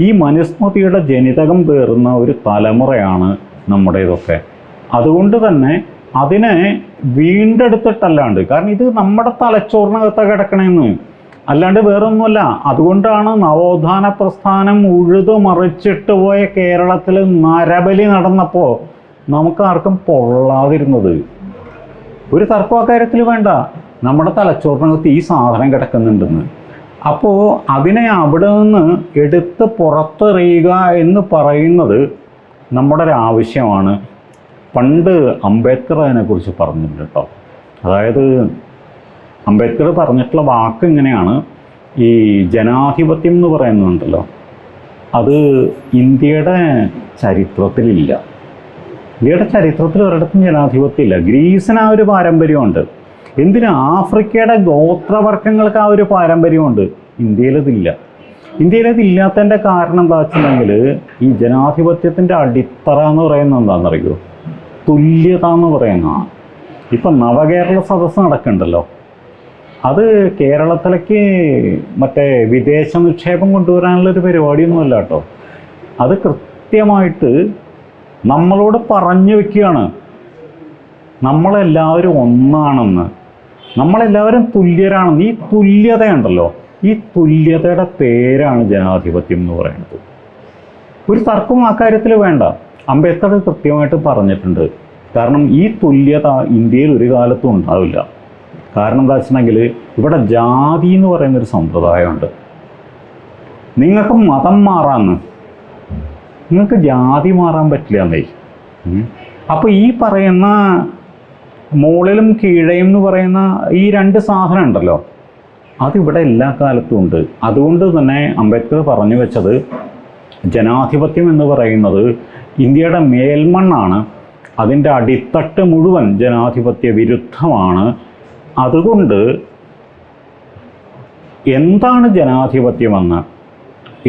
ഈ മനുസ്മൃതിയുടെ ജനിതകം പേറുന്ന ഒരു തലമുറയാണ് നമ്മുടേതൊക്കെ. അതുകൊണ്ട് തന്നെ അതിനെ വീണ്ടെടുത്തിട്ടല്ലാണ്ട് കാരണം ഇത് നമ്മുടെ തലച്ചോറിനകത്ത് കിടക്കണമെന്ന് അല്ലാണ്ട് വേറൊന്നുമല്ല അതുകൊണ്ടാണ് നവോത്ഥാന പ്രസ്ഥാനം ഉഴുതു മറിച്ചിട്ട് പോയ കേരളത്തിൽ നരബലി നടന്നപ്പോൾ നമുക്ക് ആർക്കും പൊള്ളാതിരുന്നത്. ഒരു തർക്കം അക്കാര്യത്തിൽ വേണ്ട. നമ്മുടെ തലച്ചോറിനകത്ത് ഈ സാധനം കിടക്കുന്നുണ്ടെന്ന്. അപ്പോൾ അതിനെ അവിടെ നിന്ന് എടുത്ത് പുറത്തെറിയുക എന്ന് പറയുന്നത് നമ്മുടെ ഒരു ആവശ്യമാണ്. പണ്ട് അംബേദ്കർ അതിനെക്കുറിച്ച് പറഞ്ഞിട്ടുണ്ട് കേട്ടോ. അതായത് അംബേദ്കർ പറഞ്ഞിട്ടുള്ള വാക്ക് ഇങ്ങനെയാണ്. ഈ ജനാധിപത്യം എന്ന് പറയുന്നുണ്ടല്ലോ അത് ഇന്ത്യയുടെ ചരിത്രത്തിലില്ല. ഇന്ത്യയുടെ ചരിത്രത്തിൽ ഒരിടത്തും ജനാധിപത്യം ഇല്ല ഗ്രീസിന് ആ ഒരു പാരമ്പര്യമുണ്ട്. എന്തിനാ? ആഫ്രിക്കയുടെ ഗോത്രവർഗങ്ങൾക്ക് ആ ഒരു പാരമ്പര്യമുണ്ട്. ഇന്ത്യയിലതില്ല. ഇന്ത്യയിലതില്ലാത്തതിന്റെ കാരണം എന്താ വെച്ചിട്ടുണ്ടെങ്കിൽ ഈ ജനാധിപത്യത്തിന്റെ അടിത്തറ എന്ന് പറയുന്നത് എന്താണെന്നറിയോ? തുല്യത എന്ന് പറയുന്ന ഇപ്പം നവകേരള സദസ്സ് നടക്കുന്നുണ്ടല്ലോ അത് കേരളത്തിലേക്ക് മറ്റേ വിദേശ നിക്ഷേപം കൊണ്ടുവരാനുള്ളൊരു പരിപാടിയൊന്നുമല്ല കേട്ടോ. അത് കൃത്യമായിട്ട് നമ്മളോട് പറഞ്ഞു വെക്കുകയാണ്. നമ്മളെല്ലാവരും ഒന്നാണെന്ന്. നമ്മളെല്ലാവരും തുല്യരാണെന്ന്. ഈ തുല്യതയുണ്ടല്ലോ. ഈ തുല്യതയുടെ പേരാണ് ജനാധിപത്യം എന്ന് പറയുന്നത്. ഒരു തർക്കവും ആ കാര്യത്തിൽ വേണ്ട. അംബേദ്കർ കൃത്യമായിട്ട് പറഞ്ഞിട്ടുണ്ട്. കാരണം ഈ തുല്യത ഇന്ത്യയിൽ ഒരു കാലത്തും ഉണ്ടാവില്ല. കാരണം എന്താ വെച്ചിട്ടുണ്ടെങ്കിൽ ഇവിടെ ജാതി എന്ന് പറയുന്നൊരു സമ്പ്രദായമുണ്ട്. നിങ്ങൾക്ക് മതം മാറാന്ന്. നിങ്ങൾക്ക് ജാതി മാറാൻ പറ്റില്ല എന്നേ. അപ്പോൾ ഈ പറയുന്ന മുകളിലും കീഴയും എന്ന് പറയുന്ന ഈ രണ്ട് സാധനം ഉണ്ടല്ലോ. അതിവിടെ എല്ലാ കാലത്തും ഉണ്ട്. അതുകൊണ്ട് തന്നെ അംബേദ്കർ പറഞ്ഞു വെച്ചത് ജനാധിപത്യം എന്ന് പറയുന്നത് ഇന്ത്യയുടെ മേൽമണ്ണാണ്. അതിന്റെ അടിത്തട്ട് മുഴുവൻ ജനാധിപത്യ വിരുദ്ധമാണ്. അതുകൊണ്ട് എന്താണ് ജനാധിപത്യമെന്ന്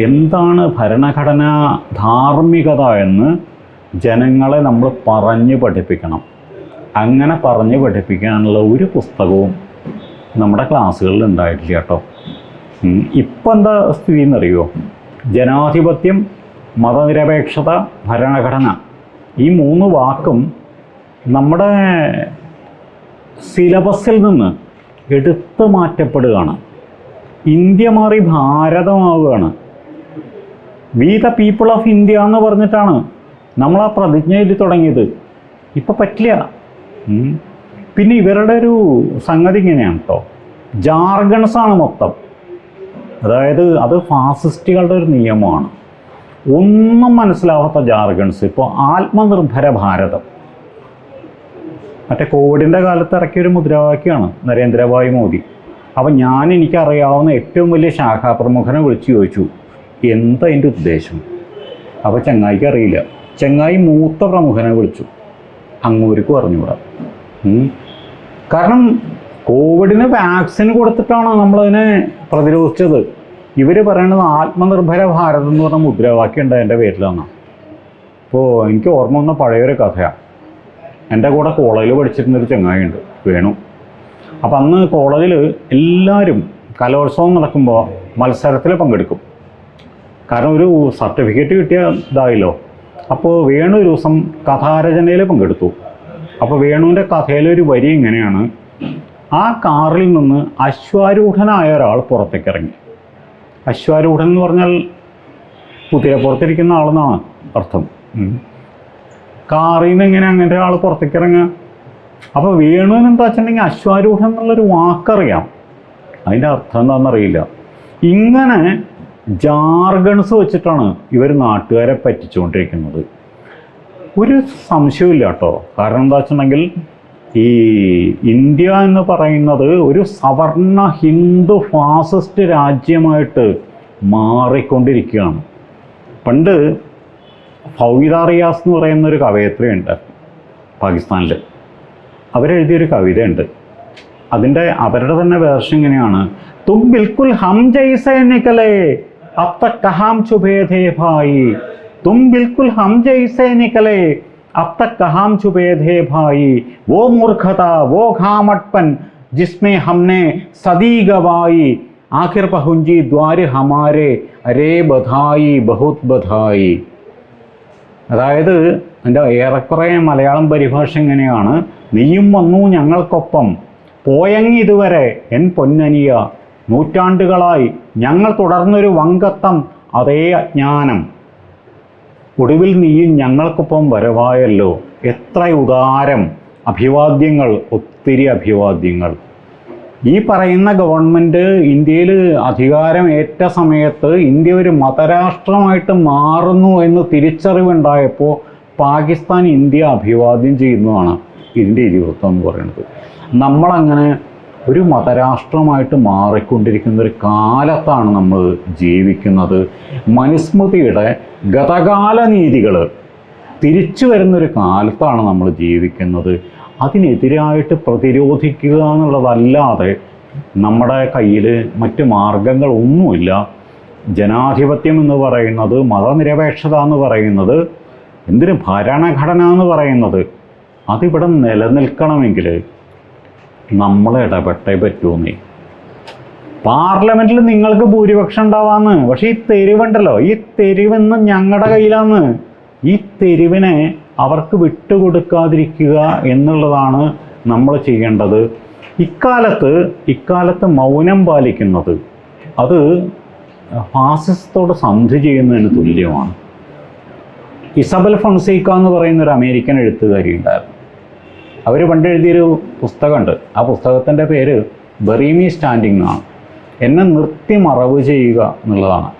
എന്താണ് ഭരണഘടനാ ധാർമ്മികത എന്ന് ജനങ്ങളെ നമ്മൾ പറഞ്ഞു പഠിപ്പിക്കണം. അങ്ങനെ പറഞ്ഞു പഠിപ്പിക്കാനുള്ള ഒരു പുസ്തകവും നമ്മുടെ ക്ലാസ്സുകളിൽ ഉണ്ടായിട്ടില്ല കേട്ടോ. ഇപ്പം എന്താ സ്ഥിതി എന്നറിയോ ജനാധിപത്യം മതനിരപേക്ഷത ഭരണഘടന ഈ മൂന്ന് വാക്കും നമ്മുടെ സിലബസിൽ നിന്ന് എടുത്തു മാറ്റപ്പെടുകയാണ് ഇന്ത്യ മാറി ഭാരതമാവുകയാണ് we the people of India എന്ന് പറഞ്ഞിട്ടാണ് നമ്മൾ ആ പ്രതിജ്ഞ തുടങ്ങിയത് ഇപ്പം പറ്റില്ല. പിന്നെ ഇവരുടെ ഒരു സംഗതി ഇങ്ങനെയാണ് കേട്ടോ ജാർഗൺസ് ആണ് മൊത്തം. അതായത് അത് ഫാസിസ്റ്റുകളുടെ ഒരു നിയമമാണ്. ഒന്നും മനസ്സിലാവാത്ത ജാർഗൺസ് ഇപ്പോൾ ആത്മനിർഭര ഭാരതം. മറ്റേ കോവിഡിന്റെ കാലത്ത് ഇറക്കിയൊരു മുദ്രാവാക്യമാണ് നരേന്ദ്രഭായ് മോദി. അപ്പം ഞാൻ എനിക്കറിയാവുന്ന ഏറ്റവും വലിയ ശാഖാപ്രമുഖനെ വിളിച്ചു ചോദിച്ചു എന്താ അതിന്റെ ഉദ്ദേശം? അപ്പോൾ ചങ്ങായിക്ക് അറിയില്ല. ചങ്ങായി മൂത്ത പ്രമുഖനെ വിളിച്ചു. അങ്ങൂർക്ക് പറഞ്ഞുകൂടാ. കാരണം കോവിഡിന് വാക്സിൻ കൊടുത്തിട്ടാണ് നമ്മളതിനെ പ്രതിരോധിച്ചത്. ഇവർ പറയുന്നത് ആത്മനിർഭര ഭാരത് എന്ന് പറഞ്ഞ മുദ്രാവാക്യം ഉണ്ട് എന്റെ പേരിലാണ് അപ്പോൾ എനിക്ക് ഓർമ്മ വന്ന പഴയൊരു കഥയാണ് എന്റെ കൂടെ കോളേജിൽ പഠിച്ചിരുന്നൊരു ചങ്ങായിയുണ്ട് വേണു. അപ്പം അന്ന് കോളേജിൽ എല്ലാവരും കലോത്സവം നടക്കുമ്പോൾ മത്സരത്തിൽ പങ്കെടുക്കും. കാരണം ഒരു സർട്ടിഫിക്കറ്റ് കിട്ടിയ ഇതായല്ലോ. അപ്പോൾ വേണു ഒരു ദിവസം കഥാരചനയിൽ പങ്കെടുത്തു. അപ്പോൾ വേണുവിന്റെ ഒരു വരി ഇങ്ങനെയാണ്. ആ കാറിൽ നിന്ന് അശ്വാരൂഢനായ ഒരാൾ പുറത്തേക്ക് ഇറങ്ങി. അശ്വാരൂഢൻ എന്ന് പറഞ്ഞാൽ കുതിരപ്പുറത്തിരിക്കുന്ന ആളെന്നാണ് അർത്ഥം. കാറിൽ നിന്ന് എങ്ങനെ അങ്ങനെ ഒരാൾ പുറത്തേക്ക് ഇറങ്ങുക? അപ്പോൾ വേണു എന്താ വെച്ചിട്ടുണ്ടെങ്കിൽ അശ്വാരൂഢൻ എന്നുള്ളൊരു വാക്കറിയാം. അതിന്റെ അർത്ഥം എന്താണെന്നറിയില്ല ഇങ്ങനെ ജാർഗൺസ് വെച്ചിട്ടാണ് ഇവർ നാട്ടുകാരെ പറ്റിച്ചുകൊണ്ടിരിക്കുന്നത്. ഒരു സംശയമില്ല കേട്ടോ. കാരണം എന്താ വെച്ചിട്ടുണ്ടെങ്കിൽ ഈ ഇന്ത്യ എന്ന് പറയുന്നത് ഒരു സവർണ ഹിന്ദു ഫാസിസ്റ്റ് രാജ്യമായിട്ട് മാറിക്കൊണ്ടിരിക്കുകയാണ്. പണ്ട് ഫൗദ റിയാസ് എന്ന് പറയുന്ന ഒരു കവയത്രിയുണ്ട് പാകിസ്ഥാനിൽ അവരെഴുതിയൊരു കവിതയുണ്ട്. അതിന്റെ അവരുടെ തന്നെ വേർഷൻ ഇങ്ങനെയാണ്. തും ബിൽക്കുൽ ഹം ജൈസേ നിക്കലേ അത്ത കഹാം ചുബേധേ ഭായി तुम बिल्कुल हम जैसे निकले अब तक कहां छुपे थे भाई वो मूर्खता वो घामटपन जिसमें हमने सदी गवाई ആഖിർ പഹുഞ്ചി ദ്വാര് ഹമാരെ അരേ ബധായി ബഹുത് ബധായി അതായത് എൻ്റെ ഏറെക്കുറെ മലയാളം പരിഭാഷ ഇങ്ങനെയാണ് നീയും വന്നു ഞങ്ങൾക്കൊപ്പം പോയങ്ങി ഇതുവരെ എൻ പൊന്നനിയ നൂറ്റാണ്ടുകളായി ഞങ്ങൾ തുടർന്നൊരു വങ്കത്തം അതേ അജ്ഞാനം ഒടുവിൽ നീയും ഞങ്ങൾക്കൊപ്പം വരവായല്ലോ. എത്ര ഉദാരം. അഭിവാദ്യങ്ങൾ ഒത്തിരി അഭിവാദ്യങ്ങൾ. ഈ പറയുന്ന ഗവൺമെന്റ് ഇന്ത്യയിൽ അധികാരം ഏറ്റ സമയത്ത് ഇന്ത്യ ഒരു മതരാഷ്ട്രമായിട്ട് മാറുന്നു എന്ന് തിരിച്ചറിവുണ്ടായപ്പോൾ പാകിസ്ഥാൻ ഇന്ത്യ അഭിവാദ്യം ചെയ്യുന്നതാണ്. ഇതിന്റെ ഇതിവൃത്തം എന്ന് പറയുന്നത്. നമ്മളങ്ങനെ ഒരു മതരാഷ്ട്രമായിട്ട് മാറിക്കൊണ്ടിരിക്കുന്ന ഒരു കാലത്താണ് നമ്മൾ ജീവിക്കുന്നത്. മനുസ്മൃതിയുടെ ഗതകാല നീതികൾ തിരിച്ചു വരുന്നൊരു കാലത്താണ് നമ്മൾ ജീവിക്കുന്നത്. അതിനെതിരായിട്ട് പ്രതിരോധിക്കുക എന്നുള്ളതല്ലാതെ നമ്മുടെ കയ്യിൽ മറ്റ് മാർഗങ്ങളൊന്നുമില്ല. ജനാധിപത്യം എന്ന് പറയുന്നത് മതനിരപേക്ഷത എന്ന് പറയുന്നത് എന്തിന് ഭരണഘടന എന്ന് പറയുന്നത് അതിവിടെ നിലനിൽക്കണമെങ്കിൽ നമ്മൾ ഇടപെട്ടേ പറ്റൂന്നേ. പാർലമെന്റിൽ നിങ്ങൾക്ക് ഭൂരിപക്ഷം ഉണ്ടാവാന്ന്. പക്ഷെ ഈ തെരുവുണ്ടല്ലോ. ഈ തെരുവെന്ന് ഞങ്ങളുടെ കയ്യിലാന്ന്. ഈ തെരുവിനെ അവർക്ക് വിട്ടുകൊടുക്കാതിരിക്കുക എന്നുള്ളതാണ് നമ്മൾ ചെയ്യേണ്ടത്. ഇക്കാലത്ത് ഇക്കാലത്ത് മൗനം പാലിക്കുന്നത് അത് ഫാസിസത്തോട് സന്ധി ചെയ്യുന്നതിന് തുല്യമാണ്. ഇസബൽ ഫൊൺസേക്ക എന്ന് പറയുന്ന ഒരു അമേരിക്കൻ എഴുത്തുകാരി ഉണ്ടായിരുന്നു അവർ പണ്ട് എഴുതിയൊരു പുസ്തകമുണ്ട്. ആ പുസ്തകത്തിന്റെ പേര് ബറീമി സ്റ്റാൻഡിംഗ് എന്നാണ്. എന്നെ നിർത്തി മറവ് ചെയ്യുക എന്നുള്ളതാണ്.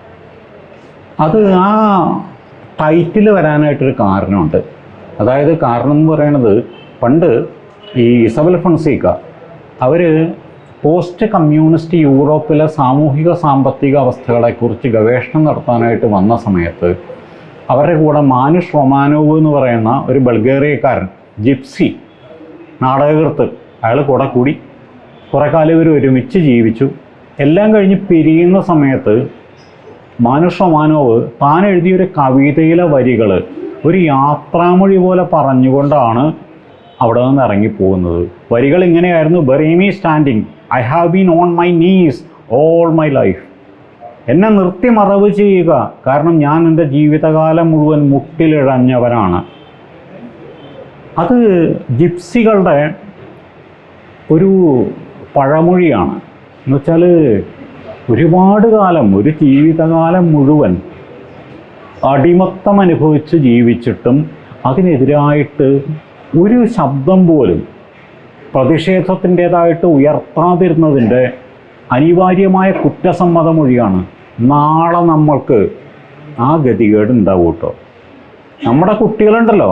അത് ആ ടൈറ്റിൽ വരാനായിട്ടൊരു കാരണമുണ്ട്. അതായത് കാരണം എന്ന് പറയുന്നത് പണ്ട് ഈ ഇസബൽ ഫൺസീക്ക അവർ പോസ്റ്റ് കമ്മ്യൂണിസ്റ്റ് യൂറോപ്പിലെ സാമൂഹിക സാമ്പത്തിക അവസ്ഥകളെക്കുറിച്ച് ഗവേഷണം നടത്താനായിട്ട് വന്ന സമയത്ത് അവരുടെ കൂടെ മാനുഷ് റൊമാനോവ് എന്ന് പറയുന്ന ഒരു ബൾഗേറിയക്കാരൻ ജിപ്സി നാടകകൃത്ത് അയാൾ കൂടെ കൂടി കുറേ കാലം ഇവർ ഒരുമിച്ച് ജീവിച്ചു. എല്ലാം കഴിഞ്ഞ് പിരിയുന്ന സമയത്ത് മാനുഷ മാനോവ് താൻ എഴുതിയൊരു കവിതയിലെ വരികൾ ഒരു യാത്രാമൊഴി പോലെ പറഞ്ഞുകൊണ്ടാണ് അവിടെ നിന്ന് ഇറങ്ങിപ്പോകുന്നത്. വരികൾ ഇങ്ങനെയായിരുന്നു bury me standing I have been on my knees all my life എന്നെ നിർത്തി മറവ് ചെയ്യുക. കാരണം ഞാൻ എന്റെ ജീവിതകാലം മുഴുവൻ മുട്ടിലിഴഞ്ഞവനാണ്. അത് ജിപ്സികളുടെ ഒരു പഴമൊഴിയാണ്. എന്നുവെച്ചാൽ ഒരുപാട് കാലം ഒരു ജീവിതകാലം മുഴുവൻ അടിമത്തം അനുഭവിച്ച് ജീവിച്ചിട്ടും അതിനെതിരായിട്ട് ഒരു ശബ്ദം പോലും പ്രതിഷേധത്തിന്റേതായിട്ട് ഉയർത്താതിരുന്നതിന്റെ അനിവാര്യമായ കുറ്റസമ്മതമൊഴിയാണ് നാളെ നമ്മൾക്ക് ആ ഗതികേട് ഉണ്ടാവും കേട്ടോ നമ്മുടെ കുട്ടികളുണ്ടല്ലോ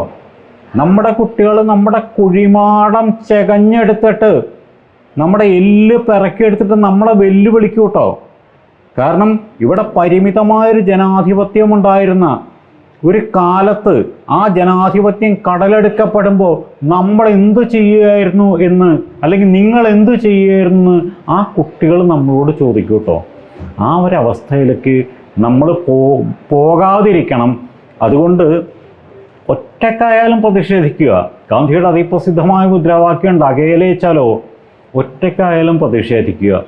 നമ്മുടെ കുട്ടികൾ നമ്മുടെ കുഴിമാടം ചെകഞ്ഞെടുത്തിട്ട് നമ്മുടെ എല്ല് പിറക്കിയെടുത്തിട്ട് നമ്മളെ വെല്ലുവിളിക്കും കേട്ടോ. കാരണം ഇവിടെ പരിമിതമായൊരു ജനാധിപത്യം ഉണ്ടായിരുന്ന ഒരു കാലത്ത് ആ ജനാധിപത്യം കടലെടുക്കപ്പെടുമ്പോൾ നമ്മൾ എന്തു ചെയ്യുമായിരുന്നു എന്ന് അല്ലെങ്കിൽ നിങ്ങൾ എന്തു ചെയ്യുമായിരുന്നു ആ കുട്ടികൾ നമ്മളോട് ചോദിക്കും കേട്ടോ. ആ ഒരവസ്ഥയിലേക്ക് നമ്മൾ പോ പോകാതിരിക്കണം. അതുകൊണ്ട് ഒറ്റക്കായാലും പ്രതിഷേധിക്കുക. ഗാന്ധിയുടെ അതിപ്രസിദ്ധമായ മുദ്രാവാക്യം ഉണ്ട് അകയിലേച്ചാലോ? ഒറ്റക്കായാലും പ്രതിഷേധിക്കുക.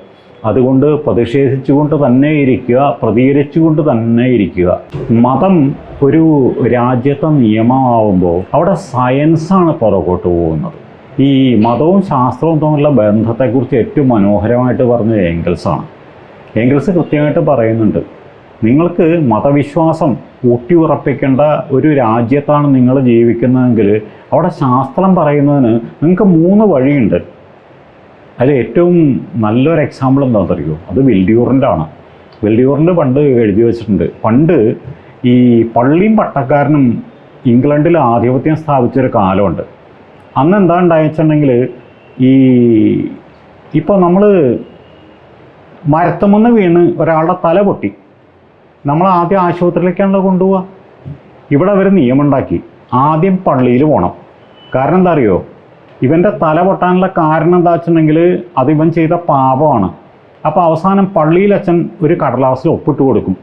അതുകൊണ്ട് പ്രതിഷേധിച്ചുകൊണ്ട് തന്നെ ഇരിക്കുക പ്രതികരിച്ചുകൊണ്ട് തന്നെ ഇരിക്കുക. മതം ഒരു രാജ്യത്തെ നിയമമാവുമ്പോൾ അവിടെ സയൻസാണ് പുറകോട്ട് പോകുന്നത്. ഈ മതവും ശാസ്ത്രവും തമ്മിലുള്ള ബന്ധത്തെക്കുറിച്ച് ഏറ്റവും മനോഹരമായിട്ട് പറഞ്ഞത് ഏംഗൽസാണ്. ഏംഗൽസ് കൃത്യമായിട്ട് പറയുന്നുണ്ട് നിങ്ങൾക്ക് മതവിശ്വാസം ഊട്ടിയുറപ്പിക്കേണ്ട ഒരു രാജ്യത്താണ് നിങ്ങൾ ജീവിക്കുന്നതെങ്കിൽ അവിടെ ശാസ്ത്രം പറയുന്നതിന് നിങ്ങൾക്ക് മൂന്ന് വഴിയുണ്ട്. അതിൽ ഏറ്റവും നല്ലൊരു എക്സാമ്പിൾ എന്താണെന്ന് അറിയുമോ അത് വെല്ലിയൂറിന്റെ ആണ് വെല്ലിയൂറിന്റെ പണ്ട് എഴുതി വെച്ചിട്ടുണ്ട്. പണ്ട് ഈ പള്ളിയും പട്ടക്കാരനും ഇംഗ്ലണ്ടിൽ ആധിപത്യം സ്ഥാപിച്ചൊരു കാലമുണ്ട്. അന്ന് എന്താ ഉണ്ടായിട്ടുണ്ടെങ്കിൽ ഈ ഇപ്പോൾ നമ്മൾ മരത്തുമെന്ന് വീണ് ഒരാളുടെ തല പൊട്ടി. നമ്മൾ ആദ്യം ആശുപത്രിയിലേക്കാണല്ലോ കൊണ്ടുപോവുക. ഇവിടെ അവർ നിയമമുണ്ടാക്കി ആദ്യം പള്ളിയിൽ പോകണം കാരണം എന്താ അറിയോ? ഇവന്റെ തല പൊട്ടാനുള്ള കാരണം എന്താ വെച്ചിട്ടുണ്ടെങ്കിൽ അത് ഇവൻ ചെയ്ത പാപമാണ്. അപ്പോൾ അവസാനം പള്ളിയിൽ അച്ഛൻ ഒരു കടലാസിൽ ഒപ്പിട്ട് കൊടുക്കും.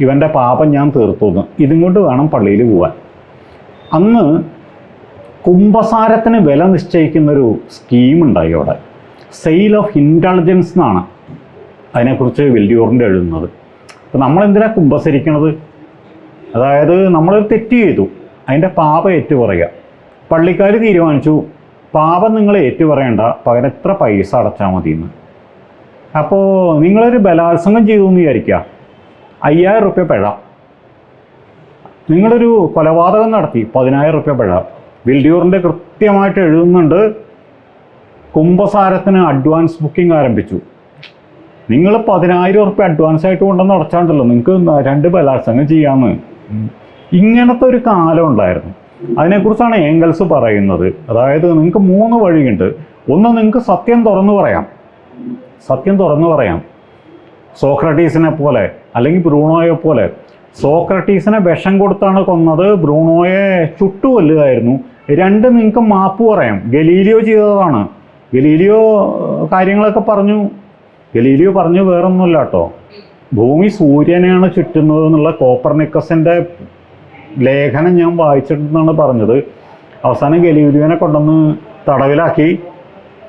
ഇവന്റെ പാപം ഞാൻ തീർത്തു എന്ന്. ഇതും കൊണ്ട് വേണം പള്ളിയിൽ പോവാൻ. അന്ന് കുംഭസാരത്തിന് വില നിശ്ചയിക്കുന്നൊരു സ്കീം ഉണ്ടായി അവിടെ. സെയിൽ ഓഫ് ഇന്റലിജൻസ് എന്നാണ്. അതിനെക്കുറിച്ച് വെല്ലിയൂറിന്റെ എഴുതുന്നത്. നമ്മളെന്തിനാ കുമ്പസരിക്കണത്? അതായത് നമ്മളൊരു തെറ്റ് ചെയ്തു. അതിന്റെ പാപം ഏറ്റു പറയുക പള്ളിക്കാർ തീരുമാനിച്ചു പാപം നിങ്ങൾ ഏറ്റു പറയണ്ട പകരം എത്ര പൈസ അടച്ചാൽ മതി എന്ന് അപ്പോൾ നിങ്ങളൊരു ബലാത്സംഗം ചെയ്തു എന്ന് വിചാരിക്കുക. അയ്യായിരം റുപ്യ പിഴ. നിങ്ങളൊരു കൊലപാതകം നടത്തി പതിനായിരം റുപ്യ പിഴ. വിൽഡ്യൂറിന്റെ കൃത്യമായിട്ട് എഴുതുന്നുണ്ട് കുംഭസാരത്തിന് അഡ്വാൻസ് ബുക്കിംഗ് ആരംഭിച്ചു. നിങ്ങൾ പതിനായിരം ഉറുപ്പ്യ അഡ്വാൻസ് ആയിട്ട് കൊണ്ടുവന്ന് അടച്ചാണ്ടല്ലോ. നിങ്ങൾക്ക് രണ്ട് ബലാത്സംഗം ചെയ്യാമെന്ന് ഇങ്ങനത്തെ ഒരു കാലം ഉണ്ടായിരുന്നു. അതിനെക്കുറിച്ചാണ് ഏംഗൽസ് പറയുന്നത്. അതായത് നിങ്ങൾക്ക് മൂന്ന് വഴിയുണ്ട്. ഒന്ന് നിങ്ങൾക്ക് സത്യം തുറന്നു പറയാം. സത്യം തുറന്നു പറയാം. സോക്രട്ടീസിനെ പോലെ അല്ലെങ്കിൽ ബ്രൂണോയെ പോലെ. സോക്രട്ടീസിനെ വിഷം കൊടുത്താണ് കൊന്നത്. ബ്രൂണോയെ ചുട്ടുകൊല്ലുകയായിരുന്നു. രണ്ട് നിങ്ങൾക്ക് മാപ്പ് പറയാം. ഗലീലിയോ ചെയ്തതാണ്. ഗലീലിയോ കാര്യങ്ങളൊക്കെ പറഞ്ഞു. ഗലീലിയോ പറഞ്ഞു വേറൊന്നുമില്ല കേട്ടോ. ഭൂമി സൂര്യനെയാണ് ചുറ്റുന്നത് എന്നുള്ള കോപ്പർനിക്കസിന്റെ ലേഖനം ഞാൻ വായിച്ചിട്ടുണ്ടെന്നാണ് പറഞ്ഞത്. അവസാനം ഗലീലിയോനെ കൊണ്ടുവന്ന് തടവിലാക്കി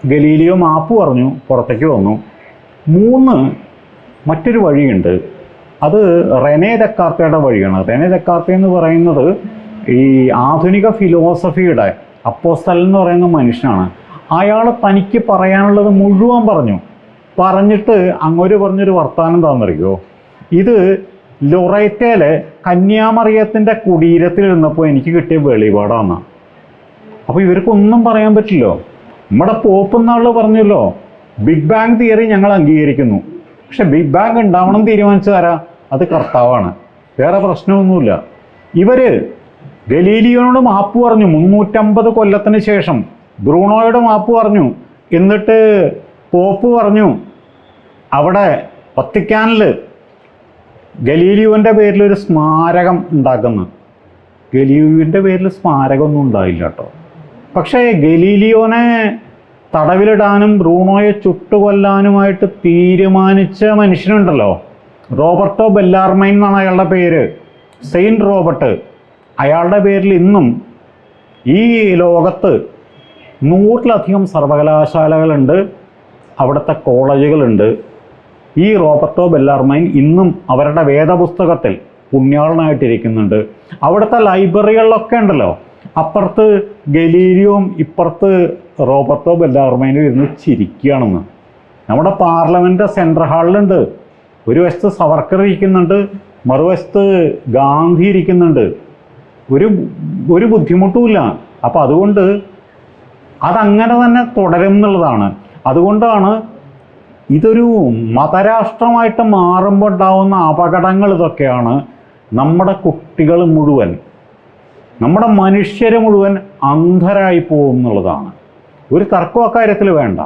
ഗലീലിയോ മാപ്പ് പറഞ്ഞു പുറത്തേക്ക് വന്നു. മൂന്ന് മറ്റൊരു വഴിയുണ്ട്. അത് റെനെ ദക്കാർത്തയുടെ വഴിയാണ്. റെനെ ദക്കാർത്ത എന്ന് പറയുന്നത് ഈ ആധുനിക ഫിലോസഫിയുടെ അപ്പോസ്തലൻ എന്ന് പറയുന്ന മനുഷ്യനാണ്. അയാൾ തനിക്ക് പറയാനുള്ളത് മുഴുവൻ പറഞ്ഞു. പറഞ്ഞിട്ട് അങ്ങോട്ട് പറഞ്ഞൊരു വർത്താനം എന്താണെന്നറിയോ? ഇത് ലൊറേറ്റയിലെ കന്യാമറിയത്തിന്റെ കുടീരത്തിലിരുന്നപ്പോൾ എനിക്ക് കിട്ടിയ വെളിപാടാണ്. അപ്പോൾ ഇവർക്കൊന്നും പറയാൻ പറ്റില്ലോ? നമ്മുടെ പോപ്പ് എന്നാൾ പറഞ്ഞല്ലോ ബിഗ് ബാങ് തിയറി ഞങ്ങൾ അംഗീകരിക്കുന്നു. പക്ഷെ ബിഗ് ബാങ് ഉണ്ടാവണം തീരുമാനിച്ചതാരാ അത് കർത്താവാണ്. വേറെ പ്രശ്നമൊന്നുമില്ല. ഇവർ ഗലീലിയോനോട് മാപ്പ് പറഞ്ഞു മുന്നൂറ്റമ്പത് കൊല്ലത്തിന് ശേഷം ബ്രൂണോയോട് മാപ്പ് പറഞ്ഞു. എന്നിട്ട് പോപ്പ് പറഞ്ഞു അവിടെ വത്തിക്കാനിൽ ഗലീലിയുവിന്റെ പേരിൽ ഒരു സ്മാരകം ഉണ്ടാക്കുന്നു. ഗലീലിയുവിന്റെ പേരിൽ സ്മാരകമൊന്നും ഉണ്ടായില്ല കേട്ടോ. പക്ഷേ ഗലീലിയോനെ തടവിലിടാനും ബ്രൂണോയെ ചുട്ടുകൊല്ലാനുമായിട്ട് തീരുമാനിച്ച മനുഷ്യനുണ്ടല്ലോ റോബർട്ടോ ബെല്ലാർമൈൻ എന്നാണ് അയാളുടെ പേര്. സെയിന്റ് റോബർട്ട് അയാളുടെ പേരിൽ ഇന്നും ഈ ലോകത്ത് നൂറിലധികം സർവകലാശാലകളുണ്ട്. അവിടുത്തെ കോളേജുകളുണ്ട്. ഈ റോബർട്ടോ ബെല്ലാർമൈൻ ഇന്നും അവരുടെ വേദപുസ്തകത്തിൽ പുണ്യാളനായിട്ടിരിക്കുന്നുണ്ട്. അവിടുത്തെ ലൈബ്രറികളിലൊക്കെ ഉണ്ടല്ലോ. അപ്പുറത്ത് ഗലീരിയും ഇപ്പുറത്ത് റോബർട്ടോ ബെല്ലാർമൈനും ഇരുന്ന് ചിരിക്കുകയാണെന്ന്. നമ്മുടെ പാർലമെന്റ് സെൻട്രൽ ഹാളിലുണ്ട്. ഒരു വശത്ത് സവർക്കർ ഇരിക്കുന്നുണ്ട് മറുവശത്ത് ഗാന്ധി ഇരിക്കുന്നുണ്ട്. ഒരു ഒരു ബുദ്ധിമുട്ടുമില്ല. അപ്പോൾ അതുകൊണ്ട് അതങ്ങനെ തന്നെ തുടരും എന്നുള്ളതാണ് അതുകൊണ്ടാണ് ഇതൊരു മതരാഷ്ട്രമായിട്ട് മാറുമ്പോൾ ഉണ്ടാവുന്ന അപകടങ്ങൾ ഇതൊക്കെയാണ് നമ്മുടെ കുട്ടികൾ മുഴുവൻ നമ്മുടെ മനുഷ്യർ മുഴുവൻ അന്ധരായി പോകും എന്നുള്ളതാണ്. ഒരു തർക്കം അക്കാര്യത്തിൽ വേണ്ട.